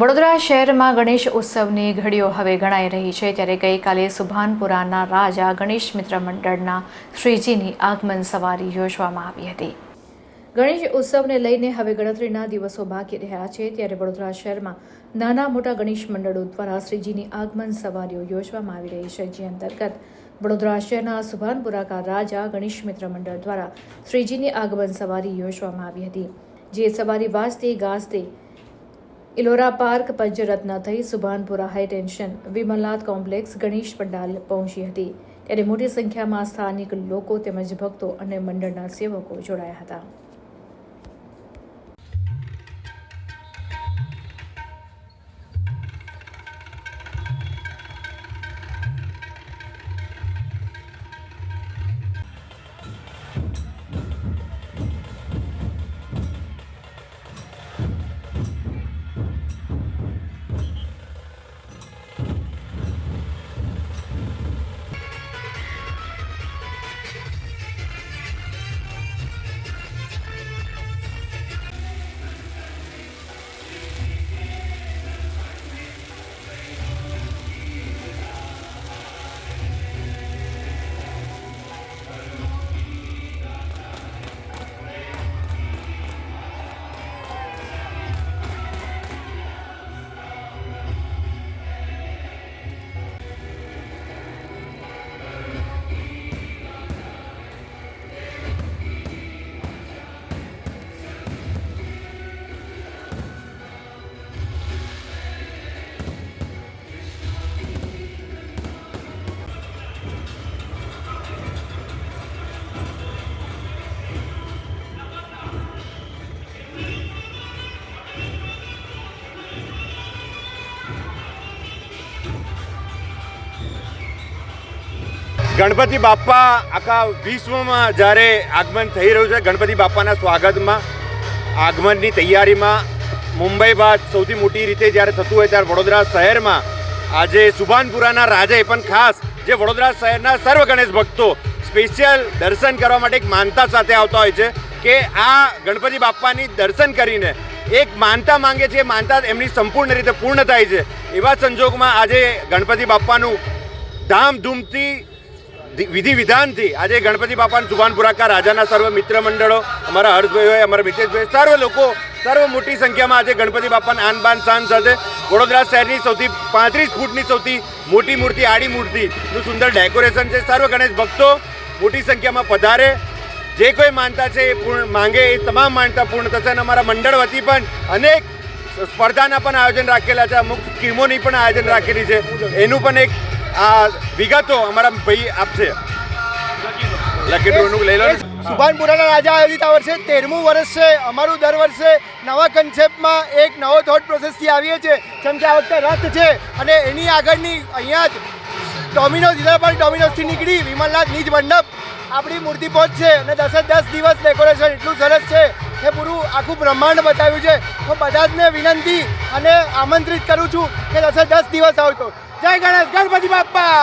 વડોદરા શહેરમાં ગણેશ ઉત્સવની ઘડીઓ હવે ગણાઈ રહી છે. ત્યારે ગઈકાલે સુભાનપુરાના રાજા ગણેશ મિત્ર મંડળના શ્રીજીની આગમન સવારી યોજવામાં આવી હતી. ગણેશ ઉત્સવને લઈને હવે ગણતરીના દિવસો બાકી રહ્યા છે. ત્યારે વડોદરા શહેરમાં નાના મોટા ગણેશ મંડળો દ્વારા શ્રીજીની આગમન સવારીઓ યોજવામાં આવી રહી છે. જે અંતર્ગત વડોદરા શહેરના સુભાનપુરા રાજા ગણેશ મિત્ર મંડળ દ્વારા શ્રીજીની આગમન સવારી યોજવામાં આવી હતી. જે સવારી વાજતે ગાજતે ઇલોરા પાર્ક પંચરત્ન થઈ Subhanpura high tension Vimalnath complex Ganesh pandal પહોંચી હતી. ત્યારે મોટી સંખ્યામાં સ્થાનિક લોકો તેમજ ભક્તો અને મંડળના સેવકો જોડાયા હતા. ગણપતિ બાપ્પા આખા વિશ્વમાં જ્યારે આગમન થઈ રહ્યું છે, ગણપતિ બાપ્પાના સ્વાગતમાં, આગમનની તૈયારીમાં, મુંબઈ બાદ સૌથી મોટી રીતે જ્યારે થતું હોય ત્યારે વડોદરા શહેરમાં, આજે સુભાનપુરાના રાજાએ પણ ખાસ, જે વડોદરા શહેરના સર્વ ગણેશ ભક્તો, સ્પેશિયલ દર્શન કરવા માટે એક માનતા સાથે આવતા હોય છે કે આ ગણપતિ બાપ્પાની દર્શન કરીને એક માનતા માંગે છે માનતા એમની સંપૂર્ણ રીતે પૂર્ણ થાય છે. એવા સંજોગમાં આજે ગણપતિ બાપ્પાનું ધામધૂમથી વિધિ વિધાનથી આજે ગણપતિ બાપાના સુભાનપુરાકા રાજાના સર્વ મિત્ર મંડળો, અમારા હર્ષભાઈ હોય અમારા મિતેશભાઈ, સર્વ લોકો, સર્વ મોટી સંખ્યામાં આજે ગણપતિ બાપાના આન બાન શાન સાથે વડોદરા શહેરની સૌથી પાંત્રીસ ફૂટની સૌથી મોટી મૂર્તિ, આડી મૂર્તિનું સુંદર ડેકોરેશન છે. સર્વ ગણેશ ભક્તો મોટી સંખ્યામાં પધારે. જે કોઈ માનતા છે એ પૂર્ણ માંગે, એ તમામ માનતા પૂર્ણ થશે અને અમારા મંડળ વતી પણ અનેક સ્પર્ધાના પણ આયોજન રાખેલા છે. અમુક સ્કીમોની પણ આયોજન રાખેલી છે. એનું પણ એક આ વિગતો અમારા ભાઈ આપશે. લકી ડ્રોનું લઈ લો સુભાનપુરાના રાજા આયોજિત આ વર્ષે તેરમું વર્ષ છે. અમારું દર વર્ષે નવા કન્સેપ્ટમાં એક નવો થોટ પ્રોસેસથી આવીએ છીએ. જેમ કે આ વખતે રથ છે અને એની આગળની અહીંયા જ ડોમિનોઝ ઇલાહાબાદ ડોમિનોઝથી નીકળી વિમલનાથ નીજ મંડપ. આપણી મૂર્તિ પહોંચશે અને દસે દસ દિવસ ડેકોરેશન એટલું સરસ છે કે પૂરું આખું બ્રહ્માંડ બતાવ્યું છે. તો બધા જને વિનંતી અને આમંત્રિત કરું છું કે દસે દસ દિવસ આવતો. જય ગણેશ ગણપતિ બાપ્પા